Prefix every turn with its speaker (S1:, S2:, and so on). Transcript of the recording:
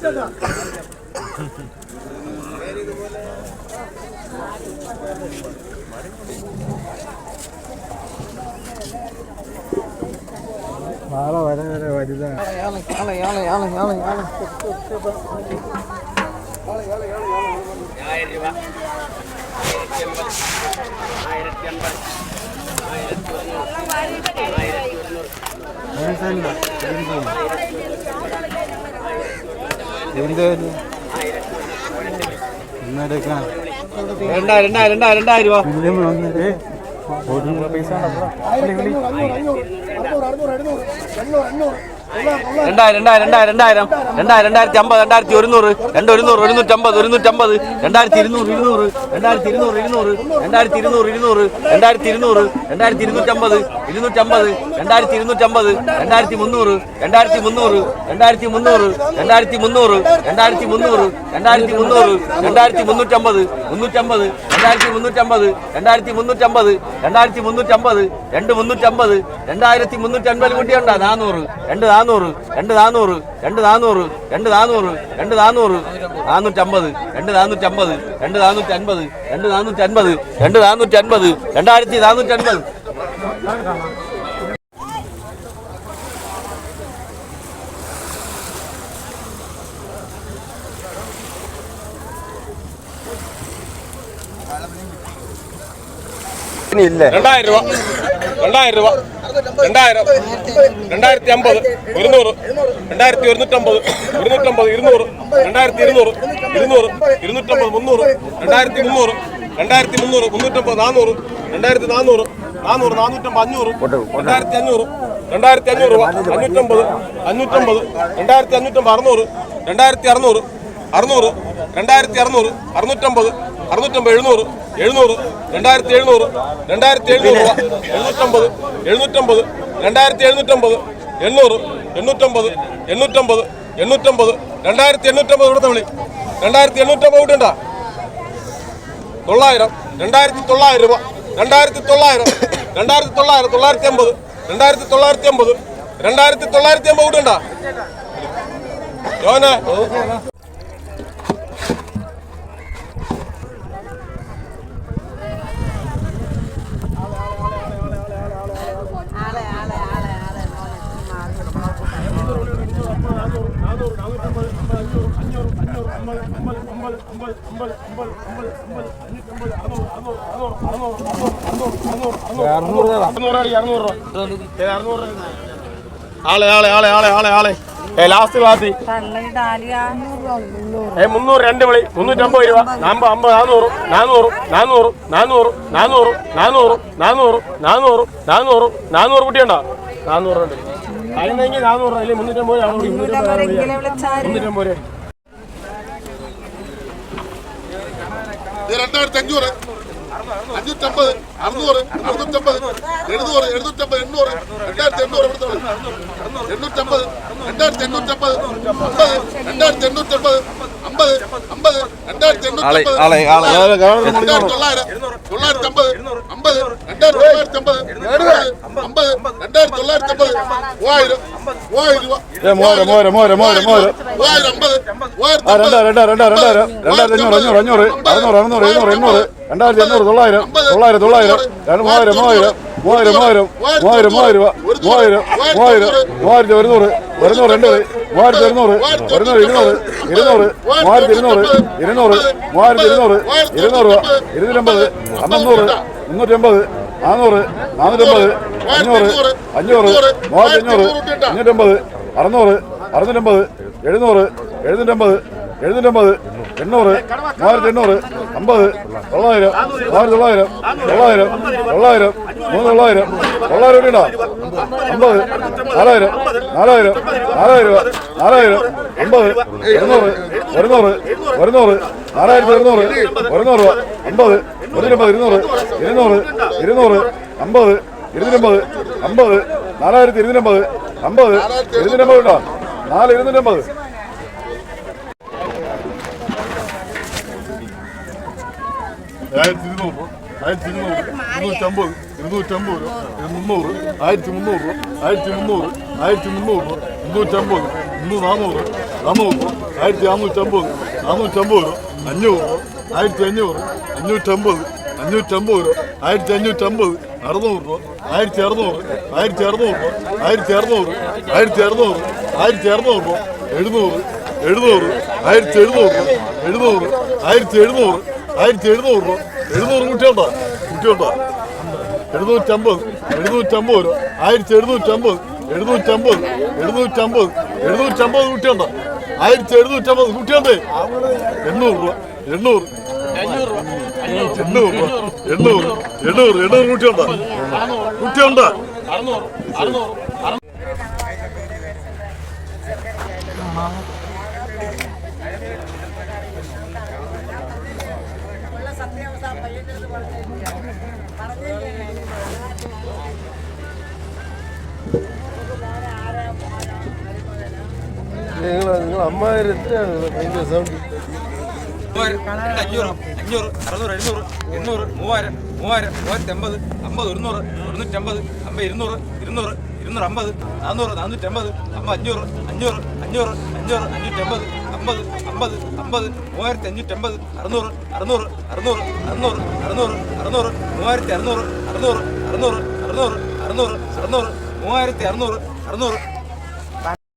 S1: ഇരുന്നൂറ്റമ്പത് കൂട്ടണ്ട
S2: നാളെ വരെ വരെ വലുതാണ്
S3: ആയിരം രൂപ ആയിരത്തി എൺപത് ആയിരത്തി എൺപത് ആയിരത്തി ഒരുന്നൂറ് ആയിരത്തി ഒരുന്നൂറ്
S2: എന്ത് ഇന്നെടുക്കാൻ
S3: രണ്ടായിരം രണ്ടായിരം രണ്ടായിരം രണ്ടായിരം
S2: പൈസ
S1: തൊള്ളായിരം
S3: രണ്ടായിരം രണ്ടായിരം രണ്ടായിരം. രണ്ടായിരം രണ്ടായിരത്തി അമ്പത് രണ്ടായിരത്തി ഒരുന്നൂറ്. രണ്ട് ഒരുന്നൂറ് ഒരുന്നൂറ്റമ്പത് ഒരുന്നൂറ്റമ്പത്. രണ്ടായിരത്തി ഇരുന്നൂറ് ഇരുന്നൂറ്. രണ്ടായിരത്തി ഇരുന്നൂറ് ഇരുന്നൂറ്. രണ്ടായിരത്തി ഇരുന്നൂറ് ഇരുന്നൂറ്. രണ്ടായിരത്തി ഇരുന്നൂറ്. രണ്ടായിരത്തി ഇരുന്നൂറ്റമ്പത് ഇരുന്നൂറ്റമ്പത്. രണ്ടായിരത്തി ഇരുന്നൂറ്റമ്പത് രണ്ടായിരത്തി മുന്നൂറ്. രണ്ടായിരത്തി മുന്നൂറ് രണ്ടായിരത്തി മുന്നൂറ്. രണ്ടായിരത്തി മുന്നൂറ് രണ്ടായിരത്തി മുന്നൂറ്. രണ്ടായിരത്തി മുന്നൂറ് രണ്ടായിരത്തി മുന്നൂറ്റമ്പത് മുന്നൂറ്റമ്പത്. രണ്ടായിരത്തി മുന്നൂറ്റമ്പത് രണ്ടായിരത്തി മുന്നൂറ്റമ്പത്. രണ്ടായിരത്തി മുന്നൂറ്റമ്പത് രണ്ട് മുന്നൂറ്റമ്പത്. രണ്ടായിരത്തി മുന്നൂറ്റമ്പത് കുട്ടിയുണ്ടോ നാനൂറ്. രണ്ട് നാനൂറ് രണ്ട് നാനൂറ് രണ്ട് നാനൂറ് രണ്ട് നാനൂറ് രണ്ട് നാനൂറ് നാനൂറ്റമ്പത് രണ്ട് നാനൂറ്റമ്പത് രണ്ട് നാനൂറ്റൻപത് രണ്ട് നാനൂറ്റൻപത് രണ്ട് നാനൂറ്റൻപത് രണ്ടായിരത്തി നാനൂറ്റൻപത്.
S2: ഇല്ല
S4: രണ്ടായിരം രൂപ. രണ്ടായിരം രൂപ. രണ്ടായിരം. രണ്ടായിരത്തി അമ്പത്. ഒരുന്നൂറ് രണ്ടായിരത്തി ഒരുന്നൂറ്റമ്പത്. ഒരുന്നൂറ്റമ്പത് ഇരുന്നൂറ്. രണ്ടായിരത്തി ഇരുന്നൂറ് ഇരുന്നൂറ് ഇരുന്നൂറ്റമ്പത് മുന്നൂറ്. രണ്ടായിരത്തി മുന്നൂറ് രണ്ടായിരത്തി മുന്നൂറ് മുന്നൂറ്റമ്പത് നാനൂറ് രണ്ടായിരത്തി നാനൂറ് നാനൂറ് നാനൂറ്റമ്പത് അഞ്ഞൂറ്. രണ്ടായിരത്തി അഞ്ഞൂറ് രണ്ടായിരത്തി അഞ്ഞൂറ് രൂപ അഞ്ഞൂറ്റമ്പത് അഞ്ഞൂറ്റമ്പത്. രണ്ടായിരത്തി അഞ്ഞൂറ്റമ്പത് അറുന്നൂറ്. രണ്ടായിരത്തി അറുന്നൂറ് അറുന്നൂറ്. രണ്ടായിരത്തി അറുന്നൂറ് അറുന്നൂറ്റമ്പത്. അറുന്നൂറ്റമ്പത് എഴുന്നൂറ് എഴുന്നൂറ് രണ്ടായിരത്തി എഴുന്നൂറ് രണ്ടായിരത്തി എഴുന്നൂറ് രൂപ. എഴുന്നൂറ്റമ്പത് എഴുന്നൂറ്റമ്പത് രണ്ടായിരത്തി എഴുന്നൂറ്റമ്പത് എണ്ണൂറ് എണ്ണൂറ്റമ്പത് എണ്ണൂറ്റമ്പത് എണ്ണൂറ്റമ്പത് രണ്ടായിരത്തി എണ്ണൂറ്റമ്പത് ഇവിടുത്തെ വിളി. രണ്ടായിരത്തി എണ്ണൂറ്റമ്പത് ഇവിടെ ഉണ്ടാ തൊള്ളായിരം രണ്ടായിരത്തി തൊള്ളായിരം രൂപ. രണ്ടായിരത്തി തൊള്ളായിരം രണ്ടായിരത്തി തൊള്ളായിരം തൊള്ളായിരത്തി അമ്പത് രണ്ടായിരത്തി തൊള്ളായിരത്തി അമ്പത് രണ്ടായിരത്തി തൊള്ളായിരത്തി അമ്പത് ഇവിടെ ഉണ്ടാ യോനെ
S5: ആളെ ആളെ ആളെ ആളെ മോനെ
S4: അറുന്നൂറ് അടി അറുന്നൂറ് രൂപ ഏ, അറുന്നൂറ് രൂപ. ആളെ ആളെ ആളെ ആളെ ആളെ ആളെ ലാസ്റ്റ് ക്ലാസ്സിൽ മുന്നൂറ് രണ്ട് വിളി മുന്നൂറ്റമ്പത് രൂപ നാമ്പത് അമ്പത് നാനൂറ് നാനൂറ് നാനൂറ് നാനൂറ് നാനൂറ് നാനൂറ് നാനൂറ് നാനൂറ് നാനൂറ് നാനൂറ് കുട്ടിയുണ്ടോ നാനൂറ് ഉണ്ട് അതിനെങ്കിൽ നാനൂറ് അല്ലെങ്കിൽ മുന്നൂറ്റമ്പത്.
S5: വിളിച്ചാൽ
S4: മുന്നൂറ്റമ്പത് രൂപ
S6: രണ്ടായിരത്തി അഞ്ഞൂറ് അഞ്ഞൂറ്റമ്പത് അറുന്നൂറ് അറുന്നൂറ്റമ്പത് എഴുന്നൂറ് എഴുന്നൂറ്റമ്പത് എണ്ണൂറ് രണ്ടായിരത്തി എണ്ണൂറ് ഇവിടുത്തെ വിളി. എണ്ണൂറ്റമ്പത് രണ്ടായിരത്തി എണ്ണൂറ്റമ്പത് അമ്പത് രണ്ടായിരത്തി എണ്ണൂറ്റമ്പത് അമ്പത് അമ്പത് രണ്ടായിരത്തി എണ്ണൂറ്റമ്പത് രണ്ടായിരത്തി തൊള്ളായിരം തൊള്ളായിരത്തി അമ്പത് അമ്പത് തൊള്ളായിരത്തി അമ്പത് അമ്പത് രണ്ടായിരത്തി തൊള്ളായിരത്തി അമ്പത് മൂവായിരം മൂവായിരം രൂപ.
S2: മൂവായിരം മൂവായിരം മൂവായിരം മൂവായിരം മൂവായിരം
S6: അമ്പത് മൂവായിരത്തി
S2: രണ്ടായിരം രണ്ടായിരം രണ്ടായിരം രണ്ടായിരത്തി അഞ്ഞൂറ് അഞ്ഞൂറ് അഞ്ഞൂറ് അറുന്നൂറ് അറുന്നൂറ് എണ്ണൂറ് എണ്ണൂറ് രണ്ടായിരത്തി അഞ്ഞൂറ് തൊള്ളായിരം തൊള്ളായിരം തൊള്ളായിരം മൂവായിരം മൂവായിരം മൂവായിരം മൂവായിരം മൂവായിരം മൂവായിരം രൂപ മൂവായിരം മൂവായിരം മൂവായിരത്തി ഒരുന്നൂറ് ഒരുന്നൂറ് രണ്ട് മൂവായിരത്തി ഒരുന്നൂറ് ഒരുന്നൂറ് ഇരുന്നൂറ് ഇരുന്നൂറ് മൂവായിരത്തി ഇരുന്നൂറ് ഇരുന്നൂറ് മൂവായിരത്തി ഇരുന്നൂറ് ഇരുന്നൂറ് രൂപ ഇരുന്നൂറ്റമ്പത് അന്നൂറ് മുന്നൂറ്റമ്പത് നാനൂറ് നാനൂറ്റമ്പത് അഞ്ഞൂറ് അഞ്ഞൂറ് മൂവായിരത്തി അഞ്ഞൂറ് അഞ്ഞൂറ്റമ്പത് അറുന്നൂറ് അറുന്നൂറ്റമ്പത് എഴുന്നൂറ് എഴുന്നൂറ്റമ്പത് എഴുന്നൂറ്റമ്പത് എണ്ണൂറ് മൂവായിരത്തി എണ്ണൂറ് അമ്പത് തൊള്ളായിരം മൂവായിരത്തി തൊള്ളായിരം തൊള്ളായിരം തൊള്ളായിരം മൂന്ന് തൊള്ളായിരം തൊള്ളായിരം രൂപ അമ്പത് നാലായിരം നാലായിരം നാലായിരം രൂപ നാലായിരം അമ്പത് ഇരുന്നൂറ് ഒരുന്നൂറ് ഒരുന്നൂറ് നാലായിരത്തി ഒരുന്നൂറ് ഒരുന്നൂറ് രൂപ അമ്പത് ഒരുന്നൂറ്റമ്പത് ഇരുന്നൂറ് ഇരുന്നൂറ് ഇരുന്നൂറ് അമ്പത് ഇരുന്നൂറ്റമ്പത് അമ്പത് നാലായിരത്തി ഇരുന്നൂറ്റമ്പത് അമ്പത് ഇരുന്നൂറ്റമ്പത് കേട്ടോ. നാല് ഇരുന്നൂറ്റമ്പത്.
S6: ആയിരത്തി ഇരുന്നൂറ്
S7: ആയിരത്തി ഇരുന്നൂറ് ഇരുന്നൂറ്റമ്പത് ഇരുന്നൂറ്റമ്പത് മുന്നൂറ് ആയിരത്തി മുന്നൂറ് ആയിരത്തി മുന്നൂറ് ആയിരത്തി മുന്നൂറ് ആയിരത്തി അഞ്ഞൂറ് ആയിരത്തി അഞ്ഞൂറ് അഞ്ഞൂറ്റമ്പത് അഞ്ഞൂറ്റമ്പത് രൂപ ആയിരത്തി അഞ്ഞൂറ്റമ്പത് അറുന്നൂറ് രൂപ ആയിരത്തി അറുന്നൂറ് ആയിരത്തി അറുന്നൂറ് രൂപ ആയിരത്തി അറുന്നൂറ് ആയിരത്തി അറുന്നൂറ് ആയിരത്തി അറുന്നൂറ് രൂപ എഴുന്നൂറ് എഴുന്നൂറ് ആയിരത്തി എഴുന്നൂറ് എഴുന്നൂറ് ആയിരത്തി എഴുന്നൂറ് ആയിരത്തി എഴുന്നൂറ് രൂപ എഴുന്നൂറ് കുട്ടിയുണ്ടോ കുട്ടിയുണ്ടോ? എഴുന്നൂറ്റമ്പത് എഴുന്നൂറ്റമ്പത് രൂപ ആയിരത്തി എഴുന്നൂറ്റമ്പത് എഴുന്നൂറ്റമ്പത് എഴുന്നൂറ്റമ്പത് എഴുന്നൂറ്റമ്പത് കുട്ടിയുണ്ടോ? ആയിരത്തി എഴുന്നൂറ്റമ്പത് കുട്ടിയുണ്ടേ? എണ്ണൂറ് രൂപ. എണ്ണൂറ്. എണ്ണൂറ് എണ്ണൂറ്. എണ്ണൂറ്. എണ്ണൂറ് കുട്ടിയുണ്ടോ കുട്ടിയുണ്ടോ
S8: അറുന്നൂറ്. അറുന്നൂറ് അഞ്ഞൂറ് അഞ്ഞൂറ് അറുന്നൂറ് എഴുന്നൂറ് എണ്ണൂറ് മൂവായിരം മൂവായിരം മൂവായിരത്തി അമ്പത് അമ്പത് ഒരുന്നൂറ് ഒരുന്നൂറ്റമ്പത് അമ്പത് ഇരുന്നൂറ് ഇരുന്നൂറ് ഇരുന്നൂറ് അമ്പത് നാന്നൂറ് നാനൂറ്റമ്പത് അമ്പത് അഞ്ഞൂറ് അഞ്ഞൂറ് അഞ്ഞൂറ് അഞ്ഞൂറ് അഞ്ഞൂറ്റമ്പത് അമ്പത് അമ്പത് അമ്പത് മൂവായിരത്തി അഞ്ഞൂറ്റമ്പത് അറുന്നൂറ് അറുന്നൂറ് അറുന്നൂറ് അറുന്നൂറ് അറുന്നൂറ് അറുന്നൂറ് മൂവായിരത്തി അറുന്നൂറ് അറുന്നൂറ് അറുന്നൂറ് അറുന്നൂറ് അറുന്നൂറ് അറുന്നൂറ് മൂവായിരത്തി അറുന്നൂറ് അറുന്നൂറ്